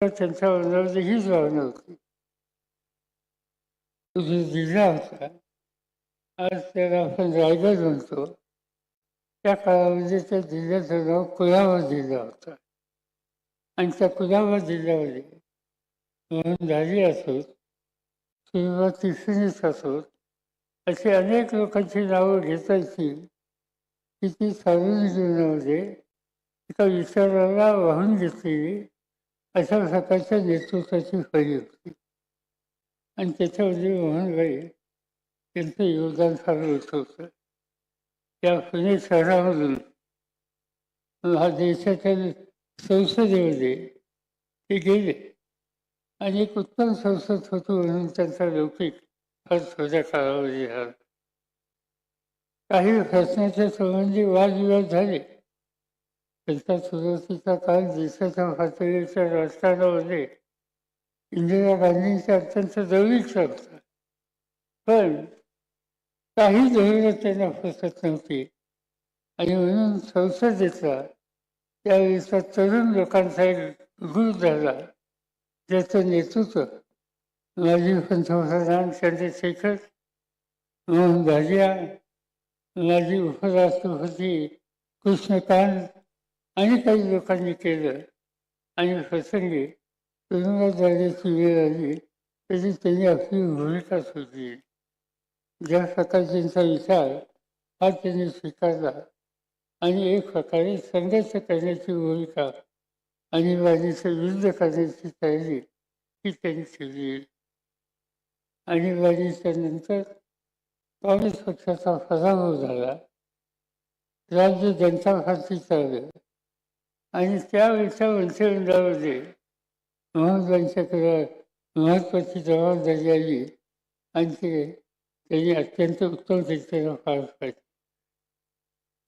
तर त्यांच्या मनामध्ये हीच भावना होती. तो जो होता आज त्याला आपण रायगड म्हणतो. त्या काळामध्ये त्या जिल्ह्याचं नाव कुलाबा जिल्हा होता. आणि त्या कुलाबा जिल्ह्यामध्ये झाली असोत किंवा तिसरीच असोत अशी अनेक लोकांची नावं घेतायची की ती सार्वजनिक जीवनामध्ये एका विचाराला वाहून घेतलेली अशा प्रकारच्या नेतृत्वाची फळी होती. आणि त्याच्यामध्ये मोहनबाई त्यांचं योगदान फार होत होतं. त्या पुणे शहरामधून हा देशाच्या संसदेमध्ये ते गेले. आणि एक उत्तम संसद होतो म्हणून त्यांचा लौकिक फार थोड्या कालावधी झाला. काही प्रश्नाच्या संबंधी वादविवाद झाले. त्यांचा सुरुवातीचा काळ देशाच्या पातळीच्या राजकारणामध्ये इंदिरा गांधींच्या अत्यंत जवळीकचा होता पण काही धोरणं त्यांना फसत नव्हती. आणि म्हणून संसदेचा त्यावेळेचा तरुण लोकांचा एक गुरु झाला ज्याचं नेतृत्व माजी पंतप्रधान चंद्रशेखर मोहन भाजिया माजी उपराष्ट्रपती कृष्णकांत आणि काही लोकांनी केलं. आणि प्रसंगी तुरुंगात जाण्याची वेळ आली तरी त्यांनी आपली भूमिका सुटली ज्या प्रकारचा विचार हा त्यांनी स्वीकारला. आणि एक प्रकारे संघर्ष करण्याची भूमिका आणि बाजीचं युद्ध करण्याची तयारी ही त्यांनी केली. आणि बाजीच्या नंतर काँग्रेस पक्षाचा पराभव झाला. राज्य जनता पार्टी चाललं आणि त्यावेळेच्या मंत्रिमंडळामध्ये महाराजांच्याकडे महत्त्वाची जबाबदारी आली. आणि ते त्यांनी अत्यंत उत्तम रीतीनं पार पाडली.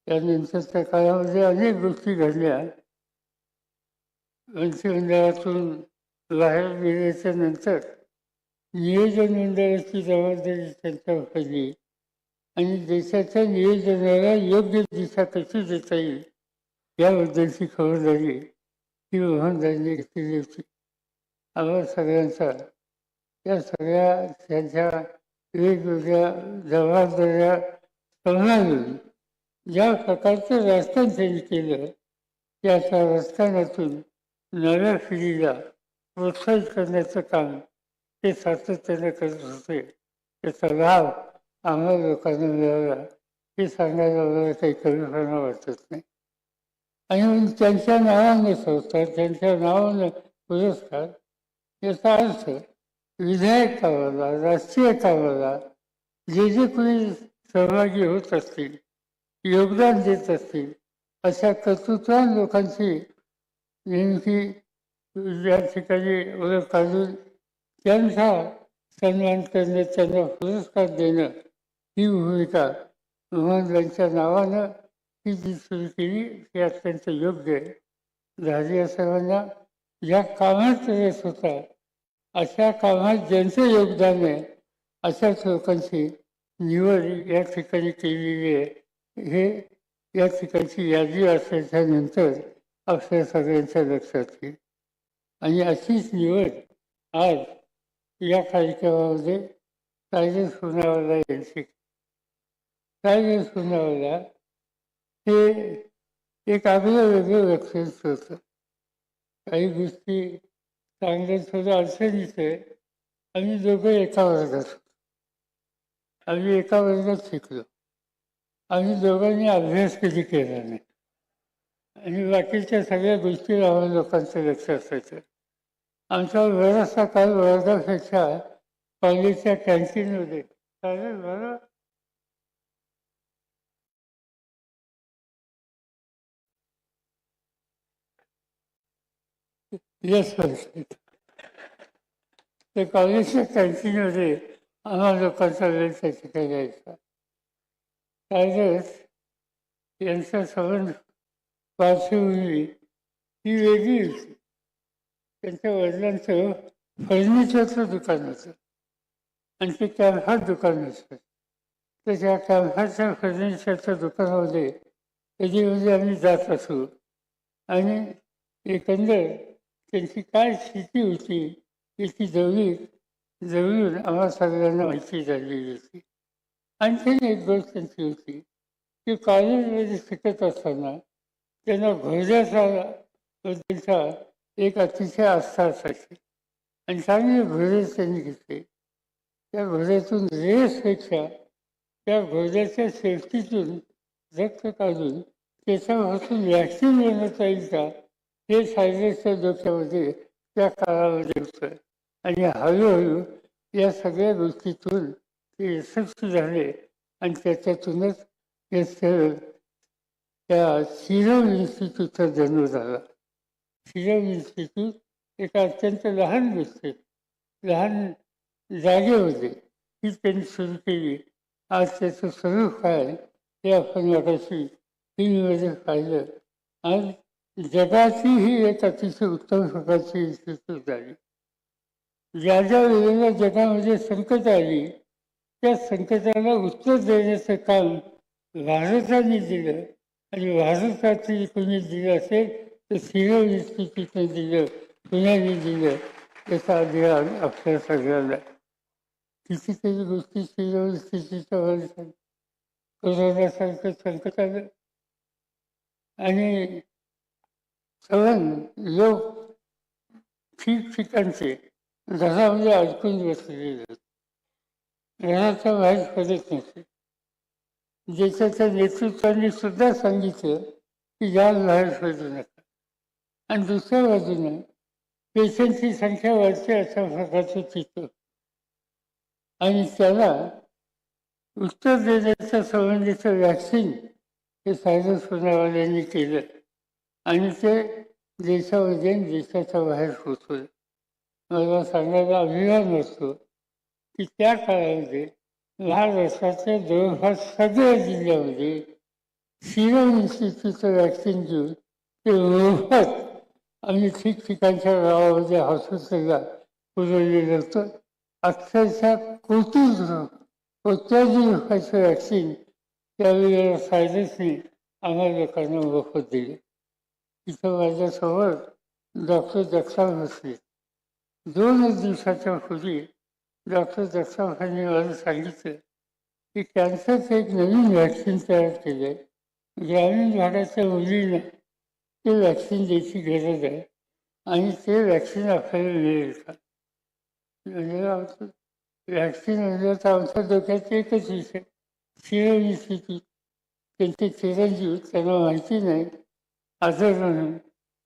त्यानंतरच्या काळामध्ये अनेक गोष्टी घडल्या. मंत्रिमंडळातून बाहेर गेल्याच्यानंतर नियोजन मंडळाची जबाबदारी त्यांच्यावर पडली आणि देशाच्या नियोजनाला योग्य दिशा कशी देता येईल? याबद्दलची खबरदारी ही मोहनदांनी घेतलेली होती आम्हा सगळ्यांचा. या सगळ्या त्यांच्या वेगवेगळ्या जबाबदाऱ्या सांभाळून ज्या प्रकारचं राजकारण त्यांनी केलं त्याच्या राजकारणातून नव्या पिढीला प्रोत्साहित करण्याचं काम ते सातत्याने करत होते. त्याचा लाभ आम्हाला लोकांना मिळाला हे सांगायला मला काही कमीपणा वाटत नाही. आणि त्यांच्या नावाने संस्कार त्यांच्या नावानं पुरस्कार याचा अर्थ विधायक कामाला राष्ट्रीय कामाला जे जे कोणी सहभागी होत असतील योगदान देत असतील अशा कर्तृत्वान लोकांची नेमकी या ठिकाणी ओळख काढून त्यांचा सन्मान करणे त्यांना पुरस्कार देणं ही भूमिका मोहनबाईंच्या नावानं ही जी सुरू केली ती अत्यंत योग्य आहे. झाली सर्वांना या कामात रस होता अशा कामात ज्यांचं योगदान आहे अशाच लोकांची निवड या ठिकाणी केलेली आहे. हे या ठिकाणची यादी असल्याच्या नंतर आपल्या सगळ्यांच्या लक्षात येईल. आणि अशीच निवड आज या कार्यक्रमामध्ये कायदे सुनावला यांची. कायदे सुनावला हे एक आपलं वेगळं लक्षच होतं काही गोष्टी चांगल्या थोडं अडचणीच आहे. आम्ही दोघं एका वर्गात होतो. आम्ही एका वर्गात शिकलो. आम्ही दोघांनी अभ्यास कधी केला नाही. आणि बाकीच्या सगळ्या गोष्टी आम्हाला लोकांचं लक्ष असायचं आमचा बराचसा काळ वर्गापेक्षा कॉलेजच्या कॅन्टीनमध्ये. चालेल बरं यस ते कॉलेजच्या कॅन्टीनमध्ये आम्हा लोकांचा वेळ त्या ठिकाणी जायचा त्यावेळेस यांचा संबंध पार्श्वभूमी ही वेगळी होती त्यांच्या वडिलांचं फर्निचरचं दुकान होतं आणि ते कॅम्फार दुकान होतं तर त्या कॅम्फारच्या फर्निचरच्या दुकानामध्ये कधी म्हणजे आम्ही जात असू आणि एकंदर त्यांची काय स्थिती होती याची जवळी जवळून आम्हा सगळ्यांना माहिती झालेली होती. आणखीन एक गोष्ट त्यांची होती की कॉलेजमध्ये शिकत असताना त्यांना घोड्याचा एक अतिशय आस्था असायची. आणि चांगले घोडे त्यांनी घेतले. त्या घोड्यातून रेसपेक्षा त्या घोड्याच्या सेफ्टीतून रक्त काढून त्याच्यापासून व्हॅक्सिन देण्यात येईल का हे सायलेसच्या डोक्यामध्ये त्या काळामध्ये होतं. आणि हळूहळू या सगळ्या गोष्टीतून ते यशस्वी झाले. आणि त्याच्यातूनच हे त्या सिरम इन्स्टिट्यूटचा जन्म झाला. सिरम इन्स्टिट्यूट एका अत्यंत लहान गोष्टीत लहान जागेमध्ये ही त्यांनी सुरू केली. आज त्याचं स्वरूप काय हे आपण मगाशी टीव्हीमध्ये पाहिलं. आज जगाची ही एक अतिशय उत्तम प्रकारची इन्स्टिट्यूट झाली. ज्या ज्या वेळेला जगामध्ये संकट आली त्या संकटाला उत्तर देण्याचं काम भारताने दिलं आणि भारतातील कोणी दिलं असेल तर सिरम इन्स्टिट्यूटने दिलं पुण्याने दिलं याचा अभिमान आपल्या सगळ्यांना कितीतरी गोष्टी सिरम इन्स्टिट्यूटच्या माणसाने कोरोनासारखं संकट आलं. आणि सगळं लोक ठिकठिकाणचे घरामध्ये अडकून बसलेले होते. घराच्या बाहेर पडत नसे देशाच्या नेतृत्वाने सुद्धा सांगितलं की या बाहेर पडू नका. आणि दुसऱ्या बाजूने पेशंटची संख्या वाढते अशा प्रकारचं चित्र. आणि त्याला उत्तर देण्याच्या संबंधीचं वॅक्सिन हे सायन्स पुण्यावाल्यांनी केलं. आणि ते देशामध्ये आणि देशाच्या बाहेर पोचवलं मला सांगायला अभिमान असतो की त्या काळामध्ये महाराष्ट्राच्या जवळपास सगळ्या जिल्ह्यामध्ये सिरम इन्स्टिट्यूटचं वॅक्सिन घेऊन ते मोफत आणि ठिकठिकाणच्या गावामध्ये हॉस्पिटलला पुरवलेलं होतं अक्षरशः कोटी कोट्याधी रुपयाचं वॅक्सिन त्यावेळेला सायन्सने आम्हा लोकांना मोफत दिले. तिथं माझ्यासमोर डॉक्टर जगताप बसले दोनच दिवसाच्या पूर्वी डॉक्टर जगतापांनी मला सांगितलं की कॅन्सरचं एक नवीन व्हॅक्सिन तयार केलं आहे. ग्रामीण भागाच्या मुलींना ते व्हॅक्सिन द्यायची गरज आहे आणि ते व्हॅक्सिन आपल्याला मिळेल का? म्हणजे आमचं म्हणजे तर आमच्या डोक्यात एकच विषय सिरम इन्स्टिट्यूट त्यांचे चिरंजीव त्यांना माहिती नाही. आजार म्हणून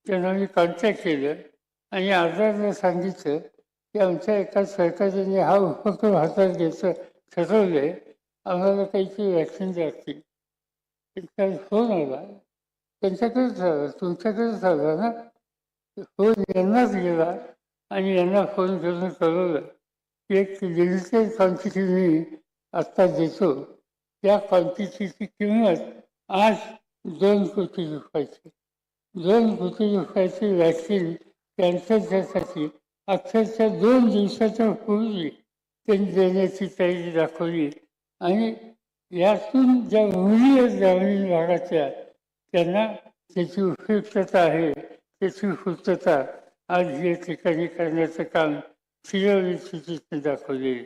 त्यांना मी कॉन्टॅक्ट केलं आणि आजारला सांगितलं की आमच्या एका सरकारने हा उपक्रम हातात घ्यायचं ठरवलं आहे आम्हाला काहीची व्हॅक्सिन लागतील त्यांचा फोन आला. त्यांच्याकडेच झाला. तुमच्याकडेच झाला ना? फोन यांनाच गेला आणि यांना फोन करून कळवलं की एक लिमिटेड क्वांटिटी मी आत्ता देतो. त्या क्वांटिटीची किंमत आज दोन कोटी रुपयाची. दोन कोटी व्हॅक्सिन कॅन्सरच्यासाठी अक्षरशः दोन दिवसाच्या पूर्वी त्यांनी देण्याची तयारी दाखवली. आणि यातून ज्या मुली आहेत ग्रामीण भागाच्या त्यांना त्याची उपयुक्तता आहे त्याची पूर्तता आज या ठिकाणी करण्याचं काम सिरम इन्स्टिट्यूटने दाखवलेली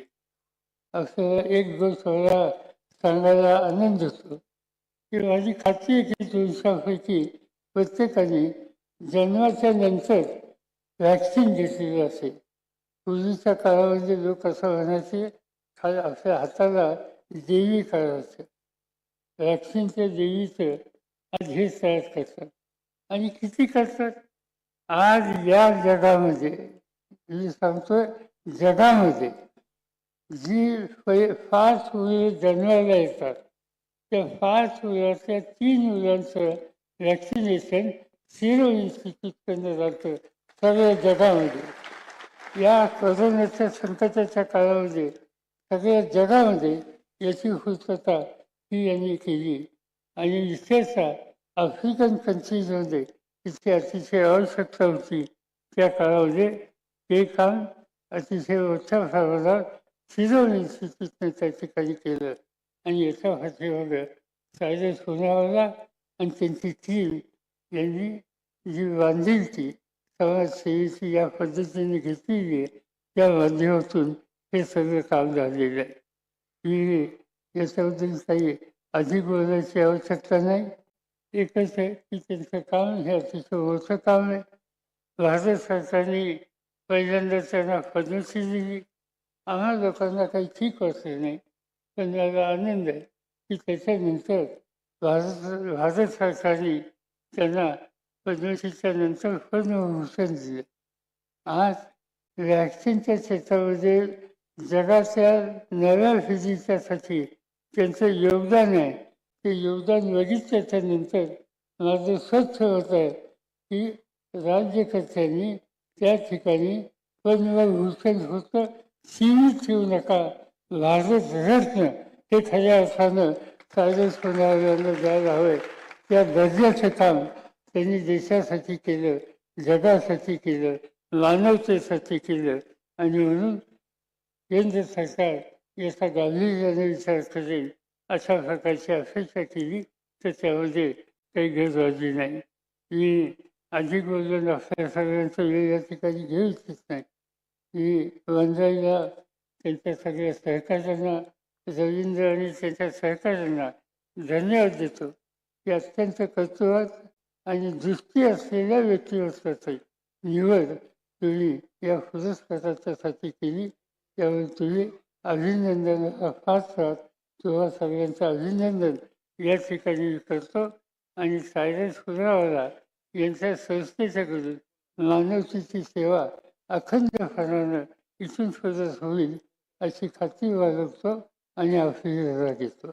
असं एक दोन मला सांगायला आनंद होतो. की माझी खात्री आहे की दिवसापैकी प्रत्येकाने जन्माच्या नंतर वॅक्सिन घेतलेली असेल पूर्वीच्या काळामध्ये लोक असं म्हणायचे खा आपल्या हाताला देवी करायचं वॅक्सिनच्या देवीचं आज हे तयार करतात. आणि किती करतात? आज या जगामध्ये मी सांगतो जगामध्ये जी पै पाच मुलं जन्माला येतात त्या फास्ट मुलाच्या तीन मुलांचं वॅक्सिनेशन सिरो इन्स्टिट्यूटकडनं जातं सगळ्या जगामध्ये. या कोरोनाच्या संकटाच्या काळामध्ये सगळ्या जगामध्ये याची पूर्तता ही यांनी केली. आणि विशेषतः आफ्रिकन कंट्रीजमध्ये तिथे अतिशय आवश्यकता होती. त्या काळामध्ये ते काम अतिशय मोठ्या प्रमाणात सिरोन इन्स्टिट्यूटने त्या ठिकाणी केलं. आणि याच्या पाठीमागं सायरस होण्यावाला आणि त्यांची टीम यांनी जी बांधिलकी समाजसेवेची या पद्धतीने घेतलेली आहे त्या माध्यमातून हे सगळं काम झालेलं आहे. की याच्याबद्दल काही अधिक बोलायची आवश्यकता नाही. एकच आहे की त्यांचं काम हे अतिशय मोठं काम आहे. भारत सरकारने पहिल्यांदा त्यांना पद्मश्री दिली. आम्हा लोकांना काही ठीक वाटलं नाही. पण मला आनंद आहे की त्याच्यानंतर भारत भारत सरकारने त्यांना पद्मश्रीच्या नंतर पद्मभूषण दिलं. आज वॅक्सिनच्या क्षेत्रामध्ये जगाच्या नव्या फिजिच्यासाठी त्यांचं योगदान आहे. ते योगदान बघितल्याच्या नंतर माझं स्वच्छ होत आहे. की राज्यकर्त्यांनी त्या ठिकाणी पद्मभूषण होतं सीमित ठेवू नका. भारत रत्न हे खऱ्या अर्थानं सायरस यांना द्यायला हवं या दर्जाचं काम त्यांनी देशासाठी केलं जगासाठी केलं मानवतेसाठी केलं. आणि म्हणून केंद्र सरकार याचा गांभीर्याने विचार करेल अशा प्रकारची अपेक्षा केली तर त्यामध्ये काही गैरबाजी नाही. मी अधिक बोलून आपल्या सगळ्यांचा वेळ या ठिकाणी घेऊ इच्छित नाही. मी वंजाईला त्यांच्या सगळ्या सहकार्यांना रवींद्र आणि त्यांच्या सहकार्यांना धन्यवाद देतो. की अत्यंत कर्तृत्वात आणि दृष्टी असलेल्या व्यक्तिमत्वाची निवड तुम्ही या पुरस्काराच्यासाठी केली. त्यामुळे तुम्ही अभिनंदनाला पात्र तुम्हा सगळ्यांचं अभिनंदन या ठिकाणी मी करतो. आणि सायरस पुरावाला यांच्या संस्थेच्याकडून मानवतेची सेवा अखंड अखंडपणानं इथून पुढे होईल अशी खात्री बाळगतो. आणि अभिनंदन घेतो